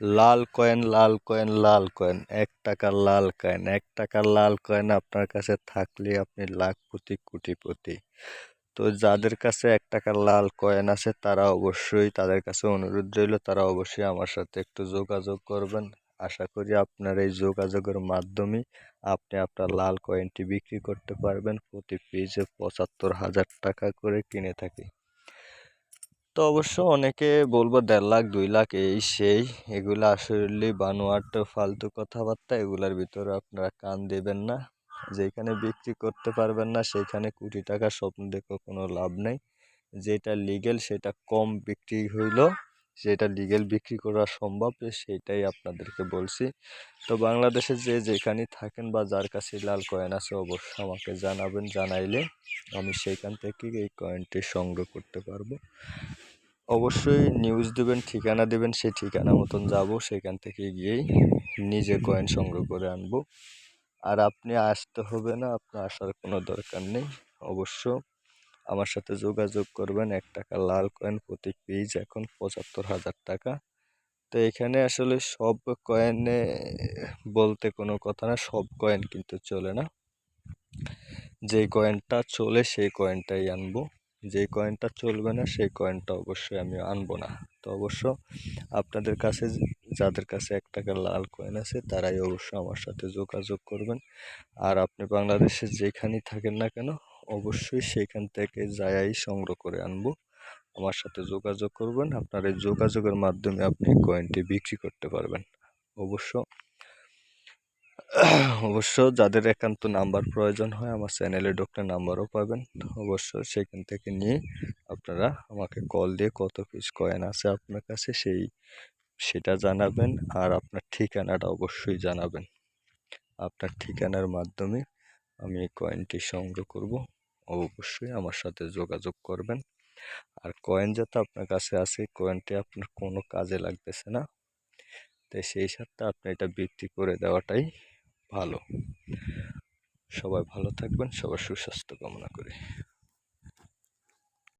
লাল coin লাল coin লাল coin, এক টাকার লাল কয়েন, এক টাকার লাল কয়েন আপনার কাছে থাকলে আপনি লাখপতি কোটিপতি তো যাদের কাছে এক টাকার লাল কয়েন আছে, তারা অবশ্যই তাদের কাছে অনুরোধ রইল, তারা অবশ্যই আমার সাথে একটু যোগাযোগ করবেন। আশা করি আপনার এই যোগাযোগের মাধ্যমে আপনি আপনার লাল কয়েনটি বিক্রি করতে পারবেন। প্রতি পেজে পঁচাত্তর হাজার টাকা করে কিনে থাকি। তো অবশ্য অনেকে বলব দেড় লাখ, দুই লাখ এই সেই। এগুলো আসলে বানোয়াট, ফালতু কথাবার্তা, এগুলার ভিতরে আপনারা কান দেবেন না। যেখানে বিক্রি করতে পারবেন না সেইখানে কোটি টাকা স্বপ্ন দেখে কোনো লাভ নেই। যেটা লিগেল সেটা কম বিক্রি হইল। যেটা লিগেল বিক্রি করা সম্ভব, সেটাই আপনাদেরকে বলছি। তো বাংলাদেশে যে যেখানে থাকেন বা যার কাছে লাল কয়েন আছে অবশ্যই আমাকে জানাবেন, জানাইলে আমি সেইখান থেকে এই কয়েনটি সংগ্রহ করতে পারব। অবশ্যই নিউজ দেবেন, ঠিকানা দেবেন, সেই ঠিকানা মতন যাব, সেখান থেকে গিয়েই নিজে কয়েন সংগ্রহ করে আনব। আর আপনি আসতে হবে না, আপনার আসার কোনো দরকার নেই। অবশ্য আমার সাথে যোগাযোগ করবেন, এক টাকা লাল কয়েন প্রতি পিস এখন পঁচাত্তর হাজার টাকা। তো এখানে আসলে সব কয়েনে বলতে কোনো কথা না, সব কয়েন কিন্তু চলে না। যেই কয়েনটা চলে, সেই কয়েনটাই আনব। যে কয়েনটা চলবে না, সেই কয়েনটা অবশ্যই আমি আনব না। তো অবশ্য আপনাদের কাছে, যাদের কাছে এক টাকার লাল কয়েন আছে, তারাই অবশ্য আমার সাথে যোগাযোগ করবেন। আর আপনি বাংলাদেশে যেখানেই থাকেন না কেন, অবশ্যই সেখান থেকে যায়াই সংগ্রহ করে আনব। আমার সাথে যোগাযোগ করবেন। আপনার এই যোগাযোগের মাধ্যমে আপনি কয়েনটি বিক্রি করতে পারবেন। অবশ্য অবশ্য যাদের একান্ত নাম্বার প্রয়োজন হয়, আমার চ্যানেলে ডক্টর নাম্বারও পাবেন। অবশ্য সেখান থেকে নিয়ে আপনারা আমাকে কল দিয়ে কত পিস কয়েন আছে আপনার কাছে সেই, সেটা জানাবেন আর আপনার ঠিকানাটা অবশ্যই জানাবেন। আপনার ঠিকানার মাধ্যমে আমি কয়েনটি সংগ্রহ করব। অবশ্যই আমার সাথে যোগাযোগ করবেন। আর কয়েন যাতে আপনার কাছে আছে কয়েনটি আপনার কোনো কাজে লাগতেছে না। তাই সেই সাথে আপনি এটা বিক্রি করে দেওয়াটাই ভালো। সবাই ভালো থাকবেন সবার সুস্বাস্থ্য কামনা করি।